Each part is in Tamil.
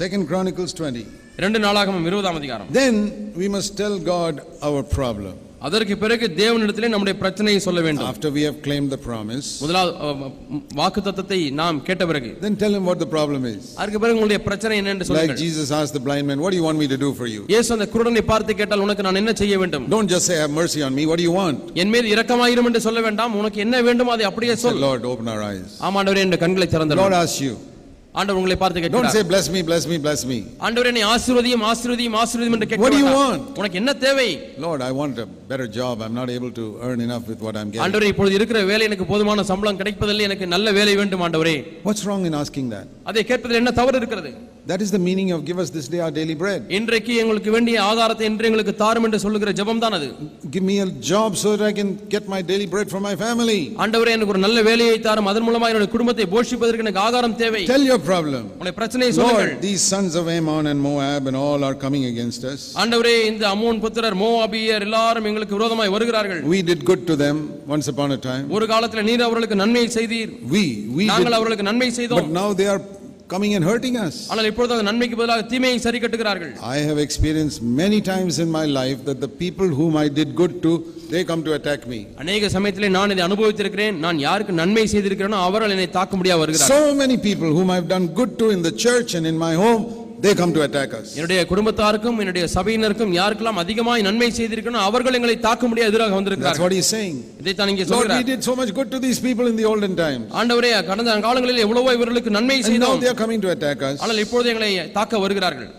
Second Chronicles 20. இரண்டு நாளாகமம் இருபதாம் அதிகாரம் Then we must tell God our problem. அதற்கு பிறகு தேவனிடத்திலே நம்முடைய பிரச்சனையை சொல்ல வேண்டும் After we have claimed the promise, முதலாவது வாக்கு தத்தத்தை நாம் கேட்ட பிறகு then tell him what the problem is. அதற்கு பிறகு உங்களுடைய பிரச்சனை என்ன என்று Like சொல்லுங்கள் Jesus asked the blind man, What do you want me to do for you? இயேசு அந்த குருடனை பார்த்து கேட்டால் உனக்கு நான் என்ன செய்ய வேண்டும் Don't just say, Have mercy on me. What do you want? என் மீது இரக்கமாயிரும் என்று சொல்ல வேண்டாம் உனக்கு என்ன வேண்டுமோ அதை அப்படியே சொல் Lord, open our eyes. ஆமாண்டவரே என்ற கண்களை Lord திறந்தவர் asks you. ஆண்டவர் உங்களை பார்த்து Don't கேட்கிறார் say, Bless me, bless me, bless me. ஆண்டவரே நீ ஆசீர்வதியும் ஆசீர்வதியும் ஆசீர்வதியும் என்று கேட்க What do you want? உனக்கு என்ன தேவை Lord, I want a better job. I'm not able to earn enough with what I'm getting. ஆண்டவரே இப்பொழுது இருக்கிற வேலை எனக்கு போதுமான சம்பளம் கிடைப்பதில்லை எனக்கு நல்ல வேலை வேண்டும் ஆண்டவரே What's wrong in asking that? அதை கேட்பதில் என்ன தவறு இருக்கிறது That is the meaning of give us this day our daily bread. இன்றைக்கு எங்களுக்கு வேண்டிய ஆகாரத்தை இன்று எங்களுக்கு தாரும் என்று சொல்லுகிற ஜெபம் தான் அது Give me a job so that I can get my daily bread for my family. ஆண்டவரே எனக்கு ஒரு நல்ல வேலையை தாரும் அதன் மூலமாக என்னுடைய குடும்பத்தை போஷிப்பதற்கு எனக்கு ஆகாரம் தேவை Tell your problem. உங்களுடைய பிரச்சனையை சொல்லுங்கள் Lord, these sons of Ammon and Moab and all are coming against us. ஆண்டவரே இந்த அம்மோன் புத்திரர் மோவாபியர் எல்லாரும் எங்களுக்கு விரோதமாய் வருகிறார்கள் We did good to them once upon a time. ஒரு காலத்துல நீர் அவர்களுக்கு நன்மை செய்தீர் We, we did, நாங்கள் அவர்களுக்கு நன்மை but செய்தோம் now they are coming and hurting us. ஆனால் இப்பொழுது அந்த நன்மைக்கு பதிலாக தீமையை சரி கட்டுகிறார்கள் I have experienced many times in my life that the people whom I did good to, they come to attack me. அநேக சமயத்திலே நான் இதை அனுபவித்திருக்கிறேன் நான் யாருக்கு நன்மை செய்திருக்கிறேனோ அவர்கள் என்னை தாக்க முடியாது வருகிறார்கள் So many people whom I've done good to in the church and in my home, they come to attack us. என்னுடைய குடும்பத்தாருக்கும் என்னுடைய சபையினருக்கும் யாருக்கெல்லாம் அதிகமாய் நன்மை செய்திருக்கணும் அவர்கள் எங்களை தாக்க முடியாது எதிராக That's வந்திருக்கிறார்கள் what he's saying. இதைத்தான் இங்கே Lord, we did so much good to these people in the olden times. ஆண்டவரே கடந்த காலங்களில் எவ்வளவோ இவர்களுக்கு நன்மை And now செய்தோம் they are coming to attack us. ஆனால் இப்பொழுது எங்களை தாக்க வருகிறார்கள்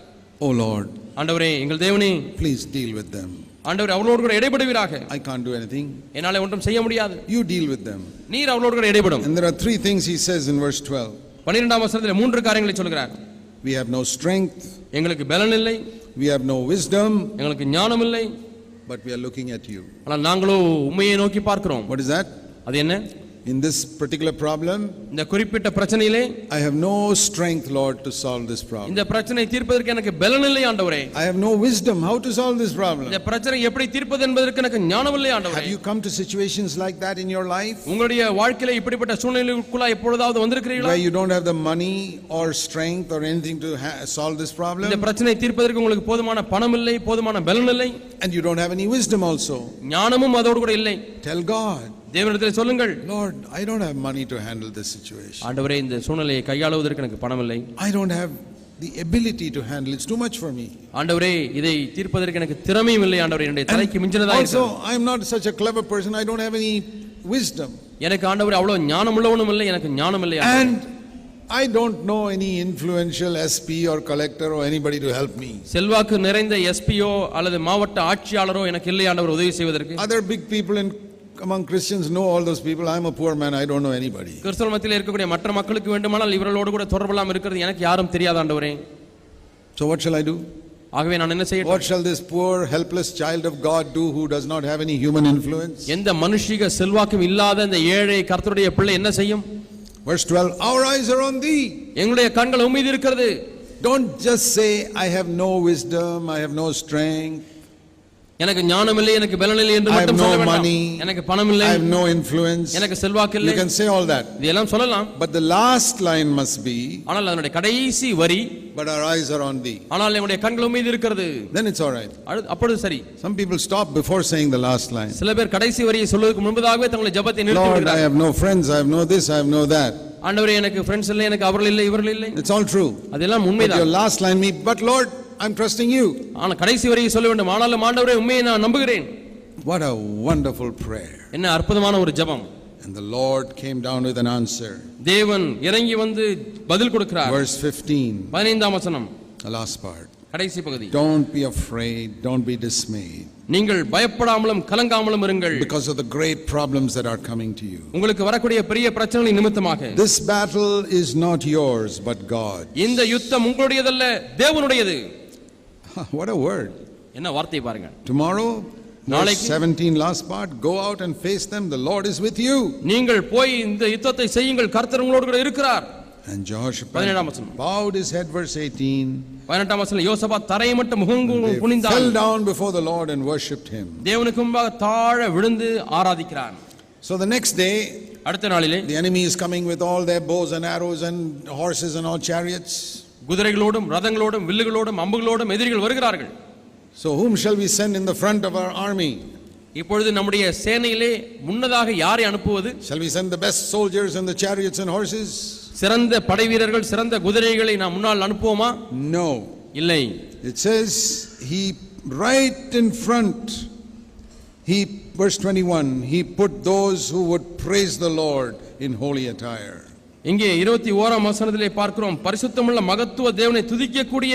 Oh Lord, ஆண்டவரே எங்கள் தேவனே please deal with them. ஆண்டவரே அவர்களோடு கூட இடைபடுவீராக I can't do anything. என்னால ஒன்றும் செய்ய முடியாது You deal with them. நீர் அவர்களோடு கூட இடைபடும் And there are three things he says in verse 12. பன்னிரெண்டாம் வசனத்தில் மூன்று காரியங்களை சொல்கிறார் We have no strength, எங்களுக்கு பலன் இல்லை we have no wisdom, எங்களுக்கு ஞானம் இல்லை but we are looking at you. ஆனால் நாங்களோ உண்மையை நோக்கி பார்க்கிறோம் What is that? அது என்ன In this particular problem, இந்த குறிப்பிட்ட பிரச்சனையிலே I have no strength, Lord, to solve this problem. இந்த பிரச்சனை தீர்ப்பதற்கு எனக்கு பலன் இல்லை ஆண்டவரே I have no wisdom how to solve this problem. இந்த பிரச்சனை எப்படி தீர்ப்பது என்பதற்கு எனக்கு ஞானம் இல்லை Have ஆண்டவரே you come to situations like that in your life உங்களுடைய வாழ்க்கையில இப்படிப்பட்ட சூழ்நிலைக்குள்ளா எப்பொழுதாவது வந்திருக்கிறீர்களா where you don't have the money or strength or anything to ha- solve this இந்த பிரச்சனை தீர்ப்பதற்கு உங்களுக்கு போதுமான பணம் இல்லை போதுமான பலன் இல்லை and you don't have any wisdom also? ஞானமும் அதோடு கூட இல்லை Tell God, தேவனிடத்தில் சொல்லுங்கள் Lord, I don't have money to handle this situation. ஆண்டவரே இந்த சூழ்நிலையை கையாளுவதற்கு எனக்கு பணம் இல்லை I don't have the ability to handle it's too much for me. ஆண்டவரே இதை தீர்ப்பதற்கு எனக்கு திறமையும் இல்லை ஆண்டவரே என்னுடைய தலைக்கு மிஞ்சினதா Also, இருக்கிறது. I am not such a clever person. I don't have any wisdom. எனக்கு ஆண்டவரே அவ்வளவு ஞானம் உள்ளவனும் இல்லை எனக்கு ஞானம் இல்லை. And I don't know any influential SP or collector or anybody to help me. செல்வாக்கு நிறைந்த எஸ்பியோ அல்லது மாவட்ட ஆட்சியாளரோ எனக்கு இல்லை ஆண்டவர் உதவி செய்வதற்கு Other big people in, among Christians know all those people. I'm a poor man. I don't know anybody. கிறிஸ்தவ மத்தியில் இருக்கக்கூடிய மற்ற மக்களுக்கு வேண்டுமானால் இவர்களோடு கூட தொடர்பெல்லாம் இருக்கிறது எனக்கு யாரும் தெரியாத ஆண்டவரே So what shall I do? ஆகவே நான் என்ன செய்யட்டும் What shall this poor, helpless child of God do who does not have any human influence? எந்த மனுஷிக செல்வாக்கும் இல்லாத இந்த ஏழை கர்த்தருடைய பிள்ளை என்ன செய்யும் Verse 12 Our eyes are on thee. எங்களுடைய கண்கள் உம்மீது இருக்கிறது Don't just say, I have no wisdom, I have no strength, எனக்கு ஞானம் இல்லை எனக்கு பலன் இல்லை என்று மட்டும் சொல்ல வேண்டாம். எனக்கு பணம் இல்லை I have no influence. எனக்கு செல்வாக்கு You இல்லை can say all that. இதெல்லாம் சொல்லலாம் But the last line must be, ஆனால் அதனுடைய கடைசி வரி But our eyes are on thee. ஆனால் என்னுடைய கண்கள் உம்மீது இருக்கிறது Then it's all right. அப்பொழுது சரி Some people stop before saying the last line. சில பேர் கடைசி வரியை சொல்வதற்கு முன்பதாகவே தங்களுடைய ஜெபத்தை நிறுத்தி Lord, I விடுகிறார்கள் have no friends, I have no this, I have no that. ஆண்டவரே எனக்கு ஃப்ரெண்ட்ஸ் இல்லை எனக்கு அவர்கள் இல்லை இவர்கள் இல்லை It's all true. அதெல்லாம் உண்மைதான் your last line me, but Lord, I'm trusting you. ஆனா கடைசி வரியை சொல்ல வேண்டும் ஆனாலும் ஆண்டவரே உண்மையை நான் நம்புகிறேன் What a wonderful prayer. என்ன அற்புதமான ஒரு ஜெபம் And the Lord came down with an answer. தேவன் இறங்கி வந்து பதில் கொடுக்கிறார் Verse 15, பதினைந்தாம் வசனம் the last part. கடைசி பகுதி Don't be afraid, don't be dismayed நீங்கள் பயப்படாமலும் கலங்காமலும் இருங்கள் because of the great problems that are coming to you. உங்களுக்கு வரக்கூடிய பெரிய பிரச்சனைகளின் நிமித்தமாக This battle is not yours, but God. இந்த யுத்தம் உங்களுடையதல்ல தேவனுடையது What a word. என்ன வார்த்தை பாருங்க Tomorrow, verse நாளைக்கு 17, last part, go out and face them. The Lord is with you. நீங்கள் போய் இந்த யுத்தத்தை செய்யுங்கள் கர்த்தர் உங்களோடு கூட இருக்கிறார் And Jehoshaphat பதினேழாம் வசனம். bowed his head, verse 18. பதினெட்டாம் வசனம் யோசபா தரையை மட்டும் முகங்கு குனிந்தான் fell down before the Lord and worshipped him. தேவனுக்கு முன்பாக தாழ விழுந்து ஆராதிக்கிறான் So the next day, அடுத்த நாளிலே the enemy is coming with all their bows and arrows and horses and all chariots. குதிரைகளோடும் ரதங்களோடும் வில்லுகளோடும் அம்புகளோடும் எதிரிகள் வருகிறார்கள் So, whom shall we send in the front of our army? இப்பொழுது நம்முடைய சேனையிலே முன்னதாக யாரை அனுப்புவது Shall we send the best soldiers and the chariots and horses? சிறந்த படை வீரர்கள் சிறந்த குதிரைகளை நாம் முன்னால் அனுப்புவோமா No. இல்லை It says, He, right in front, He, verse 21, He put those who would praise the Lord in holy attire. இங்கே இருபத்தி ஓராம் வசனத்திலே பார்க்கிறோம் பரிசுத்தமுள்ள மகத்துவ தேவனை துதிக்கக்கூடிய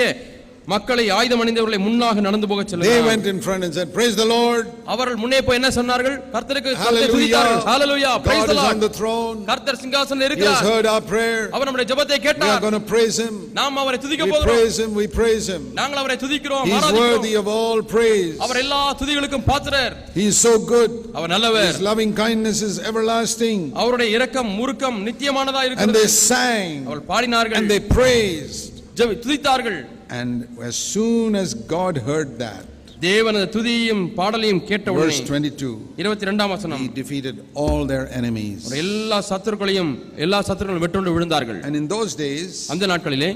மக்களை ஆயுதம் அணிந்தவர்களை முன்னாக நடந்து போக They சொல்லுங்கள் went in front and said, Praise the Lord. அவர்கள் முன்னே போய் என்ன சொன்னார்கள் கர்த்தருக்கு கர்த்தரை Hallelujah. துதித்தார்கள் hallelujah praise the Lord on the throne. கர்த்தர் சிங்காசனத்தில் He has இருக்கிறார் heard our prayer. அவர் நம்முடைய ஜெபத்தை We are கேட்டார் going to praise Him. நாம் அவரை துதிக்க We போகிறோம் praise Him. We praise Him. நாங்கள் அவரை துதிக்கிறோம் He is ஆராதிக்கிறோம் worthy of all praise. அவர் எல்லா துதிகளுக்கும் பாத்திரர் He is so good. அவர் நல்லவர் His loving kindness is everlasting. அவருடைய இரக்கம் முறுக்கம் நித்தியமானதா And இருக்கிறது they sang அவர்கள் பாடினார்கள் and they praised. ஜெப- துதித்தார்கள் And as soon as God heard that, தேவனது துதியையும் பாடலையும் கேட்ட verse 22, இருபத்தி ரெண்டாம் வசனம் He defeated all their enemies. எல்லா சத்துருக்களையும் எல்லா சத்துருக்களும் வெட்டுண்டு விழுந்தார்கள் And in those days, அந்த நாட்களிலே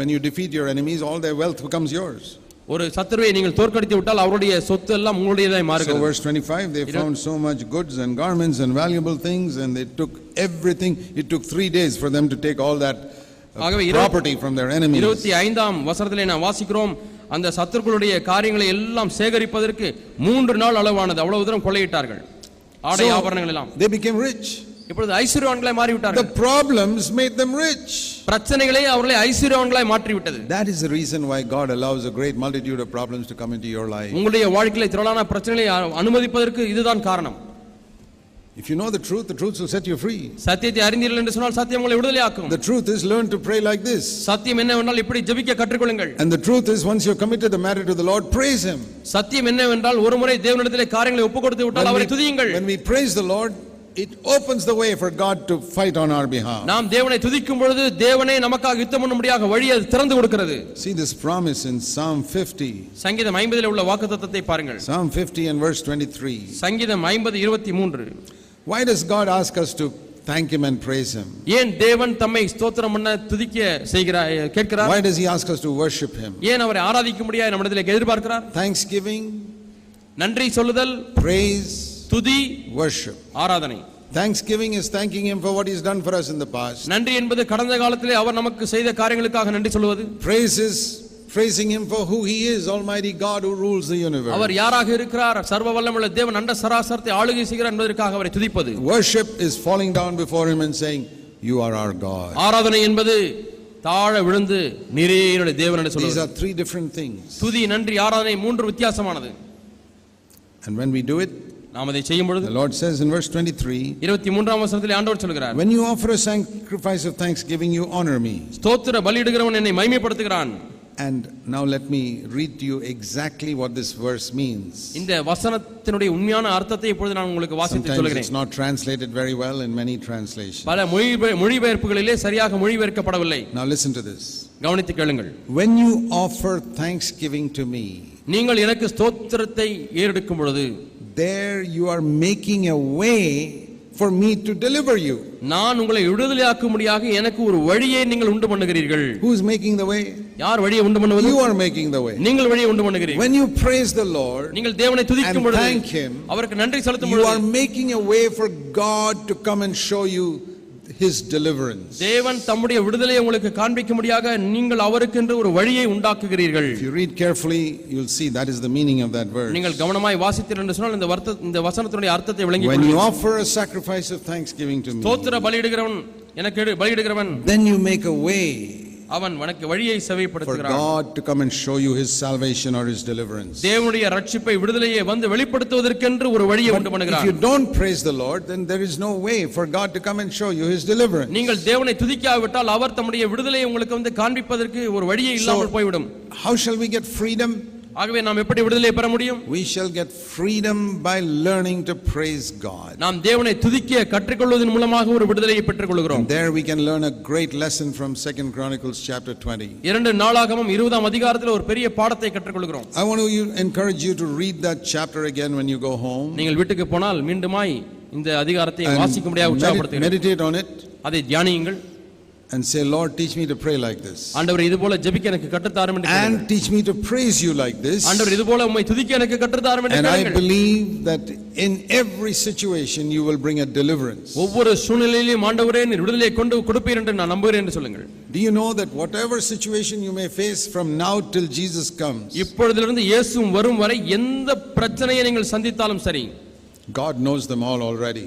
when you defeat your enemies, all their wealth becomes yours. ஒரு சத்துருவை நீங்கள் தோற்கடித்து விட்டால் அவருடைய சொத்து எல்லாம் உங்களுடையதாய் So, மாறுகிறது verse 25, they found so much goods and garments and valuable things, and they took everything. It took three days for them to take all that uh, ஆகவே from their enemies. இருபத்தி ஐந்தாம் வசனத்திலே நான் வாசிக்கிறோம் அந்த சத்துருக்களுடைய காரியங்களை எல்லாம் சேகரிப்பதற்கு மூன்று நாள் அளவானது அவ்வளவு தூரம் கொள்ளையிட்டார்கள் ஆடை ஆபரணங்கள் எல்லாம் They became rich. இப்பொழுது ஐஸ்வர்யவான்களாய் மாறிவிட்டார்கள் The problems made them rich. பிரச்சனைகளே அவர்களை ஐஸ்வர்யவான்களாய் மாற்றிவிட்டது That is the reason why God allows a great multitude of problems to come into your life. உங்களுடைய வாழ்க்கையில திரளான பிரச்சனைகளை அனுமதிப்பதற்கு இதுதான் காரணம் If you know the truth, the truth will set you free. சத்தியத்தை அறிந்தீர்கள் என்று சொன்னால் சத்தியம் உங்களை விடுதலையாக்கும் The truth is learn to pray like this. சத்தியம் என்னவென்றால் இப்படி ஜெபிக்க கற்றுக்கொள்ளுங்கள் And the truth is once you've committed the matter to the Lord, praise Him. சத்தியம் என்னவென்றால் ஒரு முறை தேவனிடத்திலே காரியங்களை ஒப்புக் கொடுத்து விட்டால் When அவரை we, துதியுங்கள் when we praise the Lord, it opens the way for God to fight on our behalf. நாம் தேவனை துதிக்கும் பொழுது தேவனே நமக்காக யுத்தம் பண்ணும்படியாக வழி அது திறந்து கொடுக்கிறது See this promise in Psalm 50. சங்கீதம் ஐம்பதில் உள்ள வாக்குத்தத்தத்தை பாருங்கள் Psalm 50 and verse 23. சங்கீதம் ஐம்பது இருபத்தி மூன்று Why does God ask us to thank Him and praise Him? ஏன் தேவன் தம்மை ஸ்தோத்திரம் பண்ண துதிக்க செய்கிறார் கேட்கிறார் Why does He ask us to worship Him? ஏன் அவரை ஆராதிக்கும்படியாக நம்மிடத்திலே எதிர்பார்க்கிறார் Thanksgiving, நன்றி சொல்லுதல் praise, துதி worship. ஆராதனை Thanksgiving is thanking Him for what He's done for us in the past. நன்றி என்பது கடந்த காலத்திலே அவர் நமக்கு செய்த காரியங்களுக்காக நன்றி சொல்வது Praise is praising Him for who He is, Almighty God who rules the universe. அவர் யாராக இருக்கிறார் சர்வ வல்லமுள்ள தேவன் அண்ட சராசரத்தை ஆளுகை செய்கிறார் என்பதற்காக அவரை துதிப்பது Worship is falling down before Him and saying, You are our God. ஆராதனை என்பது தாழ விழுந்து நீரே என்னுடைய தேவன் என்று These சொல்வது are three different things. துதி நன்றி ஆராதனை மூன்று வித்தியாசமானது And when we do it, நாம் அதை செய்யும் பொழுது the Lord says in verse 23, இருபத்தி மூன்றாம் வசனத்திலே ஆண்டவர் சொல்கிறார் When you offer a sacrifice of thanksgiving, you honor me. ஸ்தோத்திர பலியிடுகிறவன் என்னை மைமைப்படுத்துகிறான் And now let me read to you exactly what this verse means. இந்த வசனத்தினுடைய உண்மையான அர்த்தத்தை இப்பொழுது நான் உங்களுக்கு வாசித்து Sometimes சொல்கிறேன் it's not translated very well in many translations. பல மொழி மொழிபெயர்ப்புகளிலே சரியாக மொழிபெயர்க்கப்படவில்லை Now listen to this. கவனித்து கேளுங்கள் When you offer thanksgiving to me, நீங்கள் எனக்கு ஸ்தோத்திரத்தை ஏறெடுக்கும் பொழுது there you are making a way for me to deliver you. நான் உங்களை விடுதலையாக்கும்படியாக எனக்கு ஒரு வழியை நீங்கள் உண்டு பண்ணுகிறீர்கள் Who's making the way? யார் வழியை உண்டு பண்ணுவது You are making the way. நீங்கள் வழியை உண்டு பண்ணுகிறீர்கள் When you praise the Lord, நீங்கள் தேவனை துதிக்கும் பொழுது thank him. அவருக்கு நன்றி செலுத்தும் you are பொழுது making a way for God to come and show you his deliverance. தேவன் தம்முடைய விடுதலையை உங்களுக்கு காண்பிக்கும்படியாக நீங்கள் அவருக்கென்று ஒரு வழியை உண்டாக்குகிறீர்கள் If you read carefully, you'll see that is the meaning of that verse. நீங்கள் கவனமாய் வாசித்தீர்கள் என்று சொன்னால் இந்த வர்த்த இந்த வசனத்தினுடைய அர்த்தத்தை விளங்கி When you offer a sacrifice of thanksgiving to me, ஸ்தோத்திர பலியிடுகிறவன் எனக்கு பலியிடுகிறவன் then you make a way அவன் உனக்கு வழியை செவைப்படுத்துகிறான் God to come and show you his salvation or his deliverance. தேவனுடைய ரட்சிப்பை விடுதலையை வந்து வெளிப்படுத்துவதற்கு ஒரு வழியை உண்டு If பண்ணுகிறான் you don't praise the Lord, then there is no way for God to come and show you his deliverance. நீங்கள் தேவனை துதிக்காவிட்டால் அவர் தம்முடைய விடுதலையை உங்களுக்கு வந்து காண்பிப்பதற்கு ஒரு வழியே இல்லாமல் போய்விடும் How shall we get freedom? ஆகவே நாம் எப்படி விடுதலை பெற முடியும் We shall get freedom by learning to praise God. நாம் தேவனை துதிக்க கற்றுக்கொள்வதன் மூலமாக ஒரு விடுதலையை பெற்றுக் கொள்கிறோம் And there we can learn a great lesson from Second Chronicles chapter 20. இரண்டு நாளாகவும் இருபதாம் அதிகாரத்தில் ஒரு பெரிய பாடத்தை கற்றுக்கொள்கிறோம் I want to encourage you to read that chapter again when you go home. நீங்கள் வீட்டுக்கு போனால் மீண்டுமாய் இந்த அதிகாரத்தை and வாசிக்க முடியாது medi- உற்சாகப்படுத்துகிறேன் meditate on it. அதை தியானியுங்கள் and say, Lord, teach me to pray like this. ஆண்டவர் இது போல ஜெபிக்க எனக்கு கற்றுத்தாரும் என்று கேளுங்கள். And teach me to praise you like this. ஆண்டவர் இது போல உம்மை துதிக்க எனக்கு கற்றுத்தாரும் என்று And I believe that in every situation you will bring a deliverance. ஒவ்வொரு சூழ்நிலையிலும் ஆண்டவரே நீர் விடுதலை கொண்டு கொடுப்பீர் என்று நான் நம்புகிறேன் என்று சொல்லுங்கள் Do you know that whatever situation you may face from now till Jesus comes, இப்பொழுதிலிருந்து இயேசு வரும் வரை எந்த பிரச்சனையை நீங்கள் சந்தித்தாலும் சரி God knows them all already.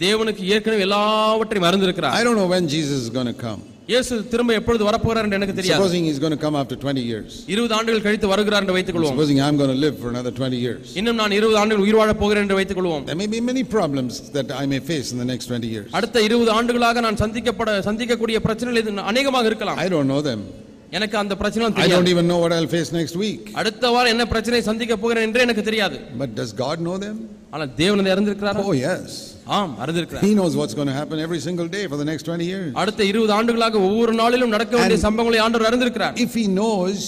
தேவனுக்கு ஏற்கனவே எல்லாவற்றையும் அறிந்திருக்கிறார் I don't know when Jesus is going to come. இயேசு திரும்ப எப்பொழுது வரப்போகிறார் என்று எனக்கு தெரியாது Supposing he's going to come after 20 years. இருபது ஆண்டுகள் கழித்து வருகிறார் என்று வைத்துக் கொள்வோம் Supposing I'm going to live for another 20 years. இன்னும் நான் இருபது ஆண்டுகள் உயிர் வாழப் போகிறேன் என்று வைத்துக் கொள்வோம் There may be many problems that I may face in the next 20 years. அடுத்த இருபது ஆண்டுகளாக நான் சந்திக்கப்பட சந்திக்கக்கூடிய பிரச்சனைகள் அநேகமாக இருக்கலாம் I don't know them. எனக்கு அந்த பிரச்சனை I don't தெரியாது even know what I'll face next week. அடுத்த வாரம் என்ன பிரச்சனை சந்திக்க போகிறேன் என்றே எனக்கு தெரியாது But does God know them? ஆனால் தேவன் அதை அறிந்திருக்கிறாரா Oh, yes. ஆம் அறிந்திருக்கிறார் He knows what's going to happen every single day for the next 20 years. அடுத்த இருபது ஆண்டுகளாக ஒவ்வொரு நாளிலும் நடக்க வேண்டிய சம்பவங்களை ஆண்டவர் அறிந்திருக்கிறார் If He knows,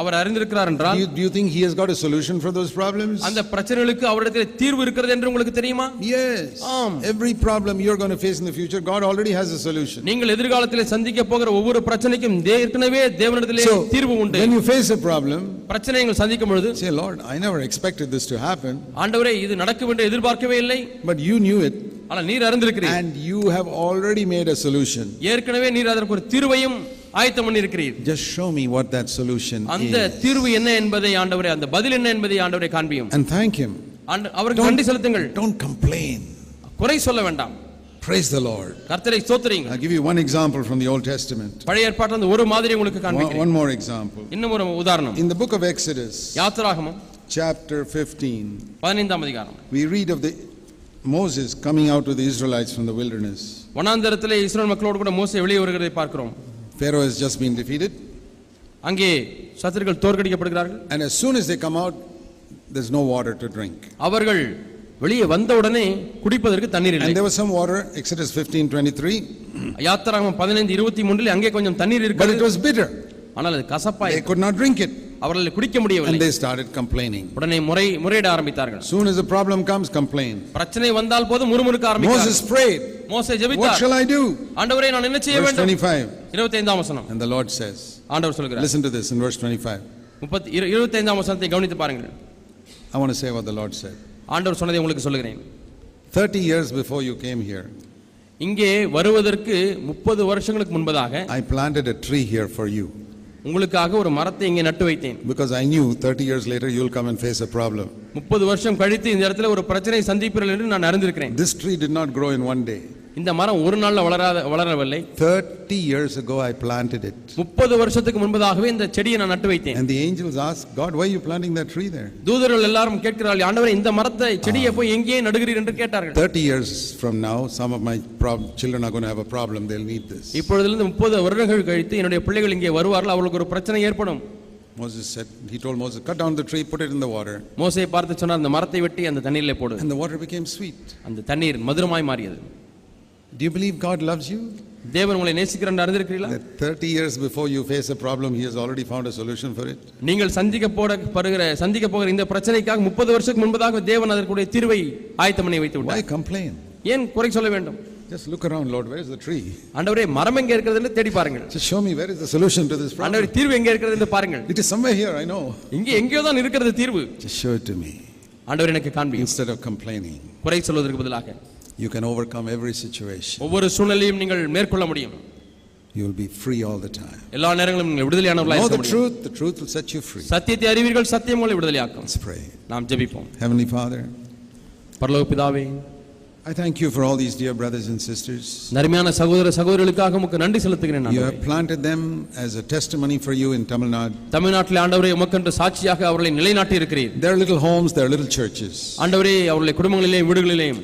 அவர் அறிந்திருக்கிறார் do என்றால் you, do you think He has got a solution for those problems? அந்த பிரச்சனைகளுக்கு அவரிடத்தில் தீர்வு இருக்கிறது என்று உங்களுக்கு தெரியுமா Yes. ஆம். Every problem you're going to face in the future, God already has a solution. நீங்கள் எதிர்காலத்தில் சந்திக்க போகிற ஒவ்வொரு பிரச்சனைக்கும் ஏற்கனவே தேவனிடத்திலே தீர்வு உண்டு when you face a problem, பிரச்சனை நீங்கள் சந்திக்கும் பொழுது say, Lord, I never expected this to happen, ஆண்டவரே இது நடக்கும் என்று எதிர்பார்க்கவே இல்லை but you knew it, ஆனால் நீர் அறிந்திருக்கிறீர் and you have already made a solution. ஏற்கனவே நீர் அதற்கு ஒரு தீர்வையும் ஆயத்தம் பண்ணியிருக்கிறீர் Just show me what that solution அந்த. தீர்வு என்ன என்பதை ஆண்டவரே அந்த பதில் என்ன என்பதை ஆண்டவரை காண்பியும் And thank Him. அவருக்கு நன்றி செலுத்துங்கள் Don't complain. குறை சொல்ல வேண்டாம் Praise the Lord. கர்த்தரை ஸ்தோத்திரிங்க I'll give you one example from the Old Testament. பழைய ஏற்பாட்டில் அந்த ஒரு மாதிரி உங்களுக்கு காண்பிக்கிறேன் one more example. இன்னும் ஒரு உதாரணம் In the book of Exodus, யாத்திராகமம் chapter 15, பதினைந்தாம் அதிகாரம் we read of the Moses coming out to the Israelites from the wilderness. வனாந்தரத்திலே இஸ்ரேல் மக்களோடு கூட மோசே வெளியே வருகிறதை பார்க்கிறோம் Pharaoh has just been defeated, அங்கே சத்துருக்கள் தோற்கடிக்கப்படுகிறார்கள் and as soon as they come out, there's no water to drink. அவர்கள் வெளியே வந்த உடனே குடிப்பதற்கு தண்ணீர் And இல்லை there was some water, Exodus 15 23, யாத்திராகமம் பதினைந்து இருபத்தி மூன்றில் அங்கே கொஞ்சம் தண்ணீர் but இருக்கிறது it was bitter. ஆனால் அது கசப்பாய் They could not drink it, அவர்கள் குடிக்க and முடியவில்லை they started complaining. உடனே முறை முறையிட ஆரம்பித்தார்கள் Soon as the problem comes, complain. பிரச்சனை வந்தால் போது முறுமுறுக்க ஆரம்பித்தார்கள் Moses prayed, மோசே What ஜெபித்தார் shall I do? ஆண்டவரே நான் என்ன செய்ய வேண்டும் 25. இருபத்தி ஐந்தாம் வசனம் And the Lord says, ஆண்டவர் சொல்கிறார் Listen to this in verse 25. முப்பத்தி இருபத்தி ஐந்தாம் வசனத்தை கவனித்து பாருங்கள் I want to say what the Lord said. ஆண்டவர் சொன்னதை உங்களுக்கு சொல்லுகிறேன் 30 years before you came here, இங்கே வருவதற்கு முப்பது வருஷங்களுக்கு முன்பதாக I planted a tree here for you உங்களுக்காக ஒரு மரத்தை இங்கே நட்டு வைத்தேன் because I knew 30 years later you'll come and face a problem. முப்பது வருஷம் கழித்து இந்த இடத்துல ஒரு பிரச்சனை சந்திப்பீர்கள் என்று நான் அறிந்திருக்கிறேன் This tree did not grow in one day. இந்த மரம் ஒரு நாள்ல வளராத வளரவில்லை 30 years ago I planted it. முப்பது வருஷத்துக்கு முன்பதாகவே இந்த செடியை நான் நட்டு வைத்தேன் And the angels asked, God, why are you planting that tree there? தூதர்கள் எல்லாரும் கேட்கிறார்கள் ஆண்டவரே இந்த மரத்தை செடியை போய் எங்கேயே நடுகிறீர் என்று கேட்டார்கள் 30 years from now, some of my children are going to have a problem. They'll need this. இப்பொழுதிலிருந்து முப்பது வருடங்கள் கழித்து என்னுடைய பிள்ளைகள் இங்கே வருவார்கள் அவர்களுக்கு ஒரு பிரச்சனை ஏற்படும் Moses said, he told Moses, cut down the tree, put it in the water. மோசையை பார்த்து சொன்னார் அந்த மரத்தை வெட்டி அந்த தண்ணீரிலே போடு And the water became sweet. அந்த தண்ணீர் மதுரமாய் மாறியது Do you believe God loves you? தேவன் உங்களை நேசிக்கிறார் என்று அறிந்திருக்கிறீர்களா That 30 years before you face a problem, He has already found a solution for it. நீங்கள் சந்திக்க போட பருகிற சந்திக்க போகிற இந்த பிரச்சனைக்காக முப்பது வருஷத்துக்கு முன்பதாக தேவன் அதற்குடைய தீர்வை ஆயத்தம் பண்ணி வைத்து Why விட்டார் complain? ஏன் குறை சொல்ல வேண்டும் Just look around, Lord. Where is the tree? ஆண்டவரே மரம் எங்கே இருக்கிறது என்று தேடி பாருங்கள் Just show me where is the solution to this problem. ஆண்டவரே தீர்வு எங்கே இருக்கிறது என்று பாருங்கள் It is somewhere here, I know. இங்கே எங்கேயோ தான் இருக்கிறது தீர்வு Just show it to me. ஆண்டவர் எனக்கு காண்பி Instead of complaining, குறை சொல்வதற்கு பதிலாக you can overcome every situation. ஒவ்வொரு சூழ்நிலையும் நீங்கள் மேற்கொள்ள முடியும் You will be free all the time. எல்லா நேரங்களும் நீங்கள் விடுதலையானவர்களாக Know இருக்க the முடியும் truth, the truth will set you free. சத்தியத்தை அறிவீர்கள் சத்தியம் உங்களை விடுதலையாக்கும் Let's pray. நாம் ஜெபிப்போம் Heavenly Father, பரலோக பிதாவே I thank you for all these dear brothers and sisters. நறுமையான சகோதர சகோதரிகளுக்காக உமக்கு நன்றி செலுத்துகிறேன் You ஆண்டவரே. have planted them as a testimony for you in Tamil Nadu. தமிழ்நாட்டில் ஆண்டவரே உமக்கென்று சாட்சியாக அவர்களை நிலைநாட்டி இருக்கிறீர் Their little homes, their little churches. ஆண்டவரே அவருடைய குடும்பங்களிலேயும் வீடுகளிலேயும்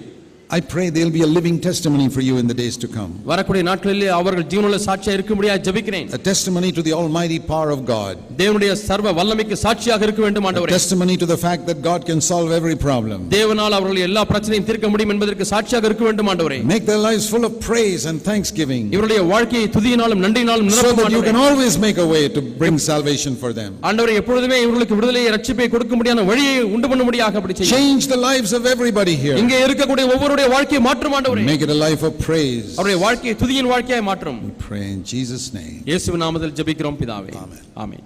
I pray they'll be a living testimony for you in the days to come. வரக்கூடிய நாட்களிலே அவர்கள் ஜீவனுள்ள சாட்சியாக இருக்கும்படியாக ஜெபிக்கிறேன் A testimony to the almighty power of God. தேவனுடைய சர்வ வல்லமைக்கு சாட்சியாக இருக்க வேண்டும் A ஆண்டவரே testimony to the fact that God can solve every problem. தேவனால் அவர்கள் எல்லா பிரச்சனையும் தீர்க்க முடியும் என்பதற்கு சாட்சியாக இருக்க வேண்டும் ஆண்டவரே Make their lives full of praise and thanksgiving இவருடைய வாழ்க்கையை துதியினாலும் நன்றியினாலும் so நிரப்பும் that you can always make a way to bring salvation for them. ஆண்டவரே எப்பொழுதுமே இவர்களுக்கு விடுதலையை ரட்சிப்பை கொடுக்க முடியாத வழியை உண்டு பண்ணும்படியாக அப்படி செய்யும் Change the lives of everybody here. இங்கே இருக்கக்கூடிய ஒவ்வொருடைய அவருடைய வாழ்க்கையை மாற்றும் ஆண்டவரே Make it a life of praise. அவருடைய வாழ்க்கையை துதியின் வாழ்க்கையாய் மாற்றும் We pray in Jesus' name. இயேசுவின் நாமத்தில் ஜெபிக்கிறோம் பிதாவே Amen. ஆமென்